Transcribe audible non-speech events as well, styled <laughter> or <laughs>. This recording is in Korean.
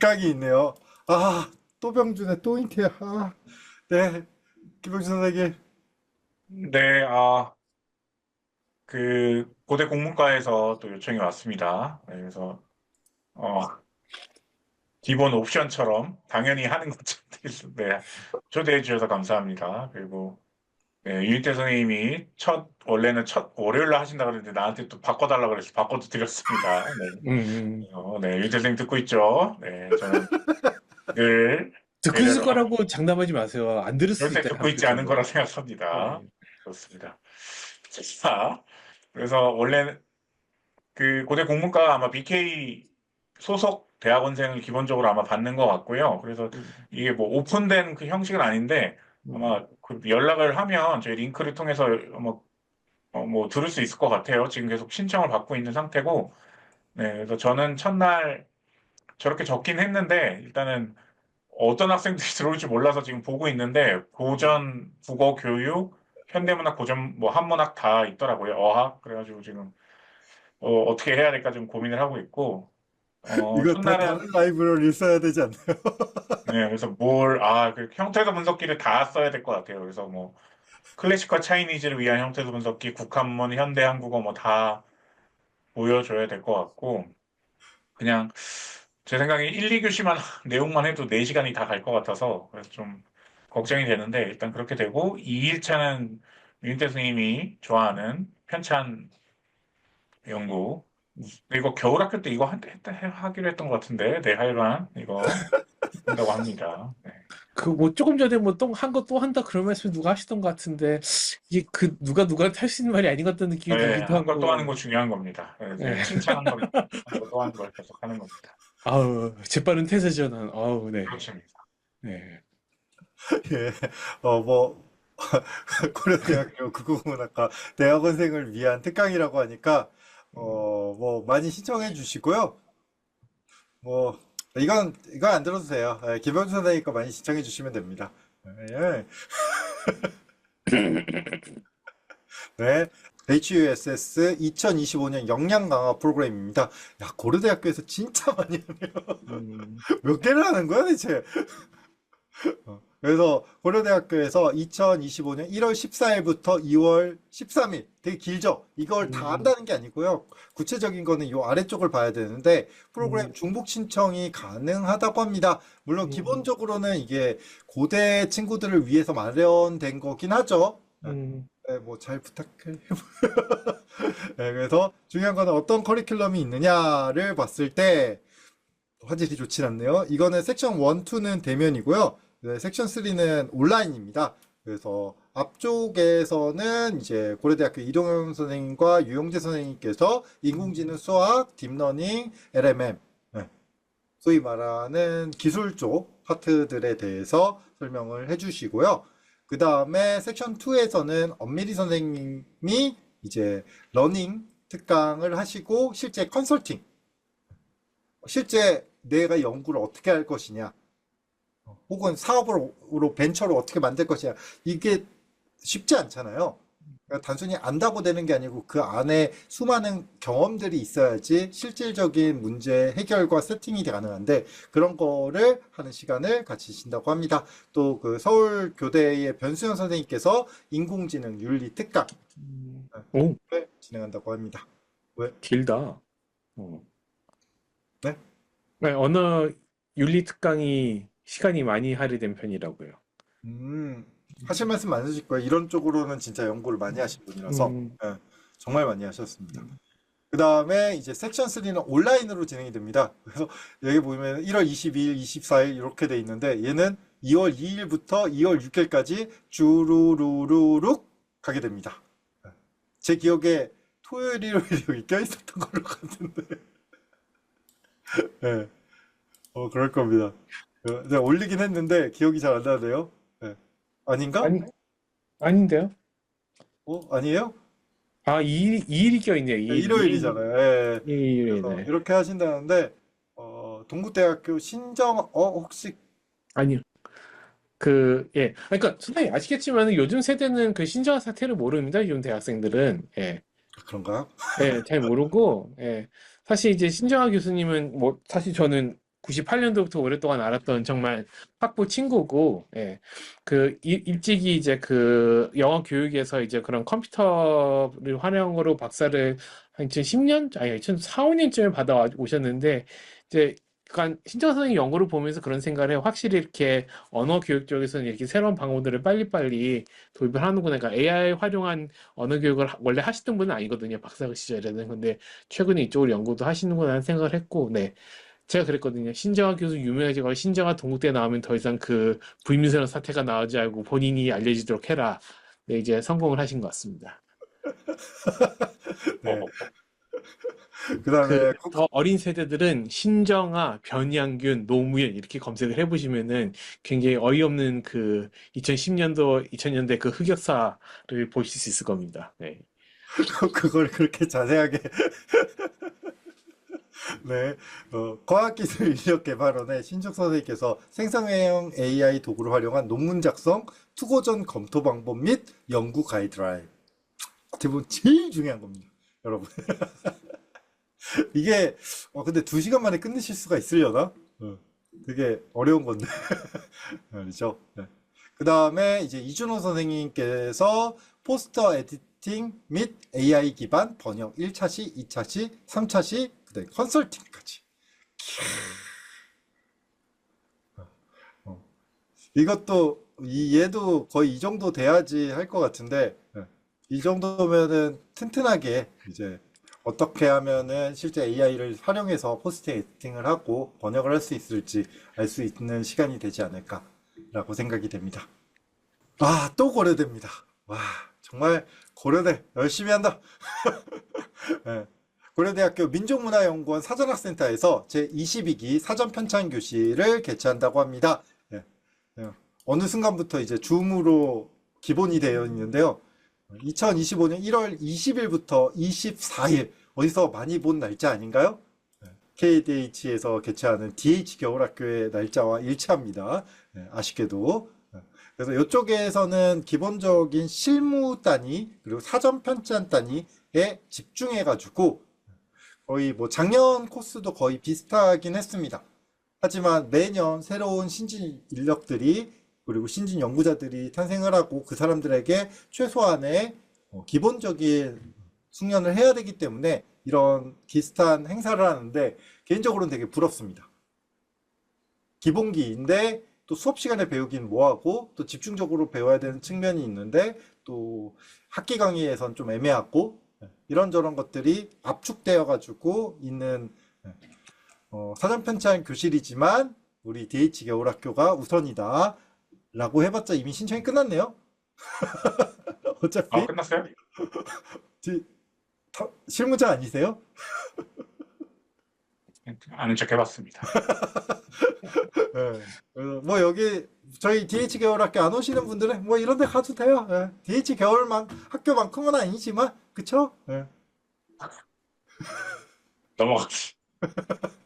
각이 있네요. 아, 또 병준의 또 인태야. 아, 네. 김병준 선생님. 네, 아, 그, 고대 공문과에서 또 요청이 왔습니다. 네, 그래서, 어, 기본 옵션처럼 당연히 하는 것처럼, <laughs> 네, 초대해 주셔서 감사합니다. 그리고, 네, 유인태 선생님이 첫, 원래는 첫 월요일날 하신다고 그랬는데 나한테 또 바꿔달라고 그래서 바꿔도 드렸습니다. 네, 음, 음. 어, 네, 유인태 선생님 듣고 있죠? 네, 저는 <laughs> 늘 듣고 네, 있을 네. 거라고 장담하지 마세요. 안 들을 수도 절대 있다. 듣고 있지 않은 거라 생각합니다. 그렇습니다. 자, 그래서 원래 그 고대 공문과 아마 BK 소속 대학원생을 기본적으로 아마 받는 것 같고요. 그래서 이게 뭐 오픈된 그 형식은 아닌데 아마 그 연락을 하면 저희 링크를 통해서 뭐, 어, 뭐 들을 수 있을 것 같아요. 지금 계속 신청을 받고 있는 상태고, 네, 그래서 저는 첫날 저렇게 적긴 했는데 일단은 어떤 학생들이 <laughs> 들어올지 몰라서 지금 보고 있는데 고전, 국어, 교육, 현대문학, 고전, 뭐 한문학 다 있더라고요. 어학 그래가지고 지금 어, 어떻게 해야 될까 좀 고민을 하고 있고 어, 이거 다 첫날은 다른 라이브러리 써야 되지 않나요? <laughs> 네, 그래서 뭘, 아, 그 형태도 분석기를 다 써야 될 것 같아요. 그래서 뭐, 클래식과 차이니즈를 위한 형태도 분석기, 국한문, 현대 한국어 뭐 다 보여줘야 될 것 같고, 그냥 제 생각에 1, 2교시만 <laughs> 내용만 해도 4시간이 다 갈 것 같아서, 그래서 좀 걱정이 되는데, 일단 그렇게 되고, 2일차는 윤태 선생님이 좋아하는 편찬 연구, 이거 겨울 학교 때 이거 한- 해- 하기로 했던 것 같은데, 네 하여간 이거 <laughs> 한다고 합니다. 네. 그뭐 조금 전에 뭐 또 한 거 또 한다 그런 말씀 누가 하시던 것 같은데 이게 그 누가 누구한테 할 수 있는 말이 아닌 것 같다는 느낌이 네, 들기도 한거 하고. 또 하는 거 중요한 겁니다. 네, 네. 칭찬한 <laughs> 거, 또 하는 걸 계속 하는 겁니다. 아우 재빠른 태세죠 난. 아우 네. 그렇습니다. 네. 예. 어, 뭐, 고려대학교 국어국문학과 대학원생을 위한 특강이라고 하니까, 어, 뭐, 많이 신청해 주시고요. 뭐, 이건, 이건 안 들어도 돼요. 예, 김병준 선생님 거 많이 신청해 주시면 됩니다. 예. <laughs> 네. HUSS 2025년 역량 강화 프로그램입니다. 야, 고려대학교에서 진짜 많이 하네요. 음, <laughs> 몇 개를 하는 거야, 대체? 어, 그래서 고려대학교에서 2025년 1월 14일부터 2월 13일, 되게 길죠? 이걸 다 음. 한다는 게 아니고요. 구체적인 거는 이 아래쪽을 봐야 되는데, 프로그램 음. 중복 신청이 가능하다고 합니다. 물론 음. 기본적으로는 이게 고대 친구들을 위해서 마련된 거긴 하죠. 음, 네, 뭐 잘 부탁해. <laughs> 네, 그래서 중요한 거는 어떤 커리큘럼이 있느냐를 봤을 때 화질이 좋진 않네요. 이거는 섹션 1, 2는 대면이고요. 네, 섹션 3는 온라인입니다. 그래서 앞쪽에서는 이제 고려대학교 이동영 선생님과 유영재 선생님께서 인공지능 수학, 딥러닝, LMM, 네, 소위 말하는 기술 쪽 파트들에 대해서 설명을 해주시고요. 그 다음에 섹션 2에서는 엄미리 선생님이 이제 러닝 특강을 하시고 실제 컨설팅, 실제 내가 연구를 어떻게 할 것이냐, 혹은 사업으로 벤처를 어떻게 만들 것이냐, 이게 쉽지 않잖아요. 그러니까 단순히 안다고 되는 게 아니고 그 안에 수많은 경험들이 있어야지 실질적인 문제 해결과 세팅이 가능한데 그런 거를 하는 시간을 가지신다고 합니다. 또 그 서울 교대의 변수영 선생님께서 인공지능 윤리 특강을 음. 오 진행한다고 합니다. 길다. 어. 네? 네, 언어 윤리 특강이 시간이 많이 할애된 편이라고요. 음, 하실 말씀 많으실 거예요. 이런 쪽으로는 진짜 연구를 많이 하신 분이라서 음. 예, 정말 많이 하셨습니다. 그 다음에 이제 섹션 3는 온라인으로 진행이 됩니다. 그래서 여기 보면 1월 22일, 24일 이렇게 돼 있는데 얘는 2월 2일부터 2월 6일까지 주루루루룩 가게 됩니다. 예. 제 기억에 토요일, 일요일 여기 껴있었던 걸로 <laughs> 같은데. 예. 어, 그럴 겁니다. 어, 제가 올리긴 했는데 기억이 잘 안 나네요. 예. 아닌가? 아니 아닌데요? 어, 아니에요? 아 2일 2일이 껴있네요. 네, 일요일이잖아요. 예. 그래서 일요일이네. 이렇게 하신다는데 어, 동국대학교 신정 어 혹시 아니요. 그, 예. 그러니까 선생님 아시겠지만 요즘 세대는 그 신조어 사태를 모릅니다. 요즘 대학생들은. 예. 그런가요? 예, 잘 모르고, 예. 사실 이제 신정아 교수님은 뭐, 사실 저는 98년도부터 오랫동안 알았던 정말 학부 친구고, 예. 그, 일, 일찍이 이제 그 영어 교육에서 이제 그런 컴퓨터를 활용으로 박사를 한 2010년? 아니, 2004, 5년쯤에 받아 오셨는데, 이제, 그러니까 신정아 선생님 연구를 보면서 그런 생각을 해요. 확실히 이렇게 언어 교육 쪽에서는 이렇게 새로운 방법들을 빨리빨리 도입을 하는구나. 그러니까 AI 활용한 언어 교육을 하- 원래 하시던 분은 아니거든요. 박사 시절에는. 근데 최근에 이쪽을 연구도 하시는구나 하는 생각을 했고, 네. 제가 그랬거든요. 신정아 교수 유명해지고 신정아 동국대 나오면 더 이상 그 불미스러운 사태가 나오지 않고 본인이 알려지도록 해라. 네, 이제 성공을 하신 것 같습니다. <laughs> 네. 어, 그다음에 그 더 어린 세대들은 신정아, 변양균, 노무현 이렇게 검색을 해보시면은 굉장히 어이없는 그 2010년도, 2000년대 그 흑역사를 보실 수 있을 겁니다. 네. <laughs> 그걸 그렇게 자세하게 <laughs> 네, 어, 과학기술 인력 개발원의 신죽 선생님께서 생성형 AI 도구를 활용한 논문 작성, 투고전 검토 방법 및 연구 가이드라인. 어떻게 제일 중요한 겁니다, 여러분. <laughs> 이게, 어, 근데 두 시간 만에 끝내실 수가 있으려나? 어, 되게 어려운 건데. <laughs> 그렇죠? 네. 그 다음에 이제 이준호 선생님께서 포스터 에디팅 및 AI 기반 번역 1차 시, 2차 시, 3차 시, 그다음에 컨설팅까지. 어. 이것도 이 얘도 거의 이 정도 돼야지 할 것 같은데 예. 이 정도면은 튼튼하게 이제 어떻게 하면은 실제 AI를 활용해서 포스트 에디팅을 하고 번역을 할 수 있을지 알 수 있는 시간이 되지 않을까라고 생각이 됩니다. 아, 또 고려됩니다. 와, 정말 고려대 열심히 한다. <laughs> 예. 고려대학교 민족문화연구원 사전학센터에서 제22기 사전편찬 교실을 개최한다고 합니다. 예. 예. 어느 순간부터 이제 줌으로 기본이 되어 있는데요. 2025년 1월 20일부터 24일 어디서 많이 본 날짜 아닌가요? KDH에서 개최하는 DH 겨울학교의 날짜와 일치합니다. 예, 아쉽게도. 예. 그래서 이쪽에서는 기본적인 실무 단위 그리고 사전 편찬 단위에 집중해가지고 거의 뭐 작년 코스도 거의 비슷하긴 했습니다. 하지만 매년 새로운 신진 인력들이 그리고 신진 연구자들이 탄생을 하고 그 사람들에게 최소한의 어, 기본적인 숙련을 해야 되기 때문에 이런 비슷한 행사를 하는데 개인적으로는 되게 부럽습니다. 기본기인데 또 수업 시간에 배우긴 뭐하고 또 집중적으로 배워야 되는 측면이 있는데 또 학기 강의에선 좀 애매하고 예, 이런저런 것들이 압축되어 가지고 있는 예, 어, 사전 편찬 교실이지만 우리 DH 겨울학교가 우선이다 라고 해봤자 이미 신청이 끝났네요. <laughs> 어차피 아, 끝났어요? 타- 실무자 아니세요? <laughs> 아는 척 해봤습니다. <laughs> 예. 그래서 뭐 여기 저희 DH 겨울학교 안 오시는 분들은 뭐 이런 데 가도 돼요. 예. DH 겨울만 학교만큼은 아니지만 그쵸? 예. 넘어갑시다. <laughs>